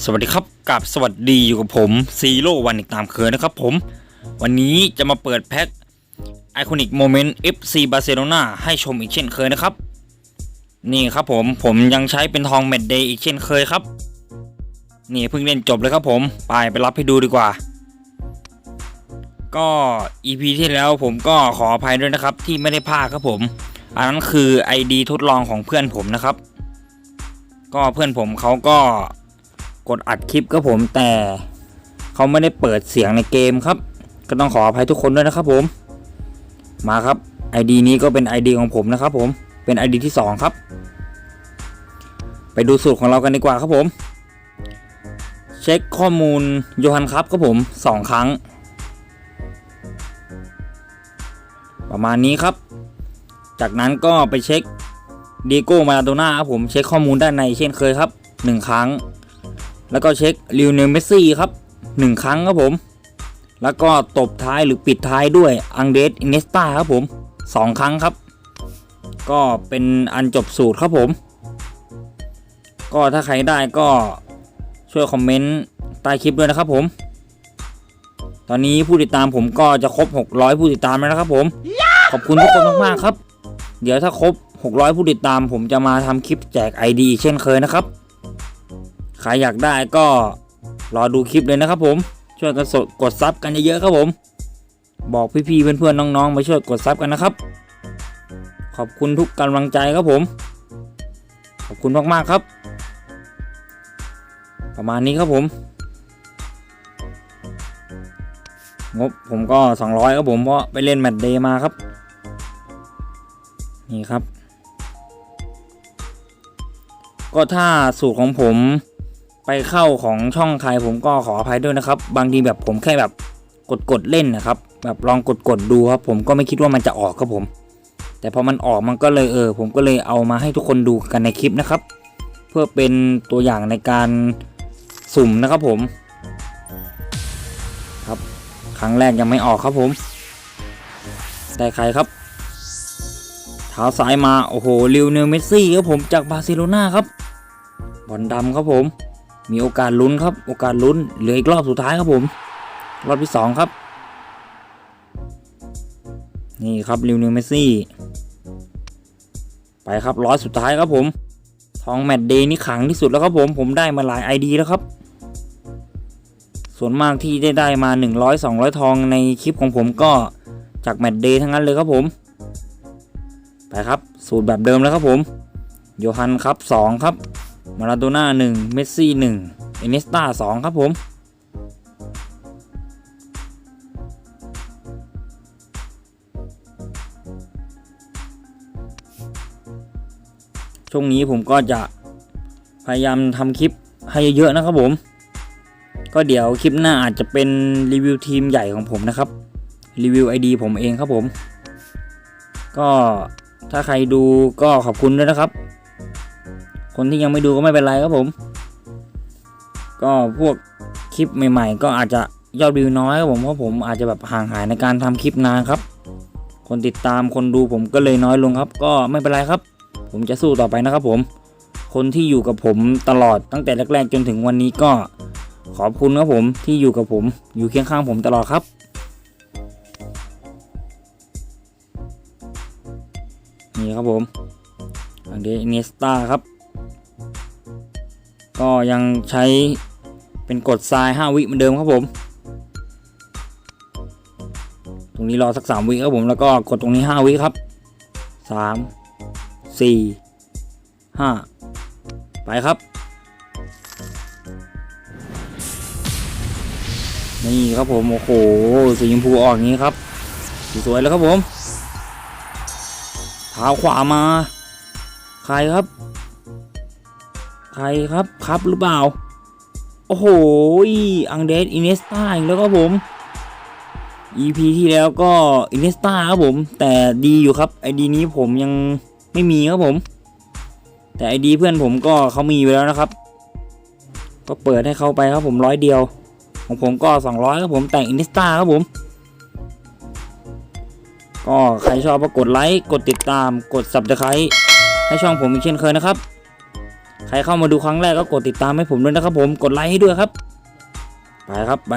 สวัสดีครับกับสวัสดีอยู่กับผมซีโร่วันอีกตามเคยนะครับผม วันนี้จะมาเปิดแพ็คไอคอนิกโมเมนต์ FC บาร์เซโลนาให้ชมอีกเช่นเคยนะครับ นี่ครับผมผมยังใช้เป็นทองแมดเดย์อีกเช่นเคยครับ นี่เพิ่งเล่นจบเลยครับผม ไปไปรับให้ดูดีกว่า ก็ EP ที่แล้วผมก็ขออภัยด้วยนะครับ ที่ไม่ได้พาครับผม อันนั้นคือ ID ทดลองของเพื่อนผมนะครับ ก็เพื่อนผมเขาก็ กดอัดคลิปครับผมแต่เขาไม่ได้เปิดเสียงในเกมครับ ก็ต้องขออภัยทุกคนด้วยนะครับผม มาครับ ID นี้ก็เป็น ID ของผมนะครับผมเป็น ID ที่ 2 ครับ ไปดูสูตรของเรากันดีกว่าครับผม เช็คข้อมูลโยฮันครับครับผม 2 ครั้ง ประมาณนี้ครับ จากนั้นก็ไปเช็คดีโก้มาราโดน่าครับผมเช็คข้อมูลด้านในเช่นเคยครับ 1 ครั้ง แล้วก็เช็คลิวเนลเมสซี่ครับ 1 ครั้งครับผม แล้วก็ตบท้ายหรือปิดท้ายด้วยอังเดสอินเนสตาครับผม 2 ครั้งครับ ก็เป็นอันจบสูตรครับผม ก็ถ้าใครได้ก็ช่วยคอมเมนต์ใต้คลิปด้วยนะครับผม ตอนนี้ผู้ติดตามผมก็จะครบ 600 ผู้ติดตามแล้วนะครับผม ขอบคุณทุกคนมากๆครับ เดี๋ยวถ้าครบ 600 ผู้ติดตามผมจะมาทำคลิปแจก ID อีกเช่นเคยนะครับ ใครอยากได้ก็รอดูคลิปเลยนะครับผม ช่วยกันสดกดซับกันเยอะๆครับผม บอกพี่ๆเพื่อนๆน้องๆมาช่วยกดซับกันนะครับ ขอบคุณทุกกำลังใจครับผม ขอบคุณมากๆครับ ประมาณนี้ครับผม งบผมก็ 200ครับผมเพราะไปเล่นแมตช์เดย์มาครับ นี่ครับ ก็ถ้าสูตรของผม ไปเข้าของช่องใครผมก็ขออภัยด้วยนะครับ บางทีแบบผมแค่แบบกดกดๆเล่นนะครับ แบบลองกดกดดูครับผมก็ไม่คิดว่ามันจะออกครับผม แต่พอมันออกมันก็เลยเออ ผมก็เลยเอามาให้ทุกคนดูกันในคลิปนะครับ เพื่อเป็นตัวอย่างในการสุ่มนะครับผม ครับ ครั้งแรกยังไม่ออกครับผมได้ใครครับเท้าซ้ายมา โอ้โหลิวเนลเมสซี่ครับผมจากบาร์เซโลนาครับบอลดำครับผม มีโอกาสลุ้นครับ โอกาสลุ้น เหลืออีกรอบสุดท้ายครับผม รอบที่สองครับ นี่ครับลิวเนลเมสซี่ ไปครับร้อยสุดท้ายครับผม ทองแมตต์เดย์นี่ขังที่สุดแล้วครับผม ผมได้มาหลาย ID แล้วครับ ส่วนมากที่ได้ได้มา 100 200 ทองในคลิปของผมก็จากแมตต์เดย์ทั้งนั้นเลยครับผม ไปครับ สูตรแบบเดิมแล้วครับผม โยฮันครับ 2 ครับ มาราโดน่า1เมสซี่1เอเนสตา2ครับผม ช่วงนี้ผมก็จะพยายามทำคลิปให้เยอะๆนะครับผม ก็เดี๋ยวคลิปหน้าอาจจะเป็นรีวิวทีมใหญ่ของผมนะครับ รีวิว ID ผมเองครับผม ก็ถ้าใครดูก็ขอบคุณด้วยนะครับ คนที่ยังไม่ดูก็ไม่เป็นไรครับผม ก็พวกคลิปใหม่ ๆ ก็อาจจะยอดวิวน้อยครับผมเพราะผมอาจจะแบบห่างหายในการทำคลิปนานครับ คนติดตามคนดูผมก็เลยน้อยลงครับ ก็ไม่เป็นไรครับ ผมจะสู้ต่อไปนะครับผม คนที่อยู่กับผมตลอดตั้งแต่แรกๆจนถึงวันนี้ก็ขอบคุณครับผมที่อยู่กับผมอยู่เคียงข้างผมตลอดครับนี่ครับผมอันเดเนสตาครับ ก็ยังใช้เป็นกดทราย 5 วิเหมือนเดิมครับผม ตรงนี้รอสัก 3 วิครับผมแล้วก็กดตรงนี้ 5 วิครับ 3 4 5 ไปครับ นี่ครับผม โอ้โห สีชมพูออกงนี้ครับสวยๆแล้วครับผมเท้าขวามา ใครครับ ใครครับครับหรือเปล่า โอ้โหอังเดสอินเนสตาอีกแล้วครับผม EP ที่แล้วก็อินเนสตาครับผม แต่ดีอยู่ครับไอดีนี้ผมยังไม่มีครับผม แต่ไอดีเพื่อนผมก็เขามีไปแล้วนะครับ ก็เปิดให้เขาไปครับผมร้อยเดียว ของผมก็ 200ครับผมแต่งอินเนสตาครับผมก็ใครชอบก็กดไลค์ กดติดตาม กด subscribe ให้ช่องผมอีกเช่นเคยนะครับ ครเข้ามาดูครั้งแรกก็กดติดตามให้ผมด้วยนะครับผมกดไลค์ให้ด้วยครับ ไปครับไป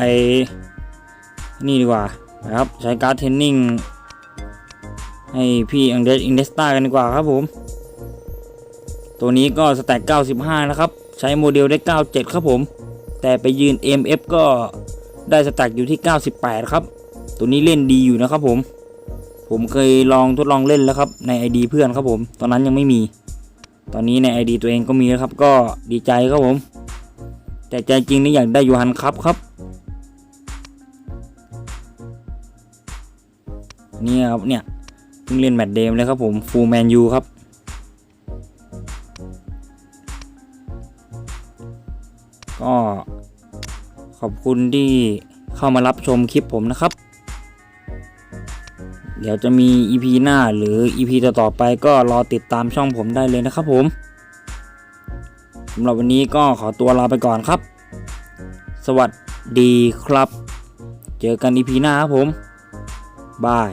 นี่ดีกว่านะครับใช้การ์ดเทรนนิ่งให้พี่อังเดสอินเดสตากันดีกว่าครับผม ตัวนี้ก็สแต็ก95 นะครับ ใช้โมเดลได้ 97 ครับผม แต่ไปยืน MF ก็ได้สแต็กอยู่ที่ 98 ครับ ตัวนี้เล่นดีอยู่นะครับผม ผมเคยลองทดลองเล่นแล้วครับใน ID เพื่อนครับผม ตอนนั้นยังไม่มี ตอนนี้ใน ID ตัวเองก็มีแล้วครับ ก็ดีใจครับผม แต่ใจจริงนี่อยากได้ยูฮันครับครับ นี่ครับเนี่ยเพิ่งเล่นแมตช์เดมเลยครับผมฟูลแมนยูครับก็ขอบคุณที่เข้ามารับชมคลิปผมนะครับ เดี๋ยวจะมี EP หน้าหรือ EP ต่อๆไปก็รอติดตามช่องผมได้เลยนะครับผมสำหรับวันนี้ก็ขอตัวลาไปก่อนครับ สวัสดีครับ เจอกัน EP หน้าครับผมบาย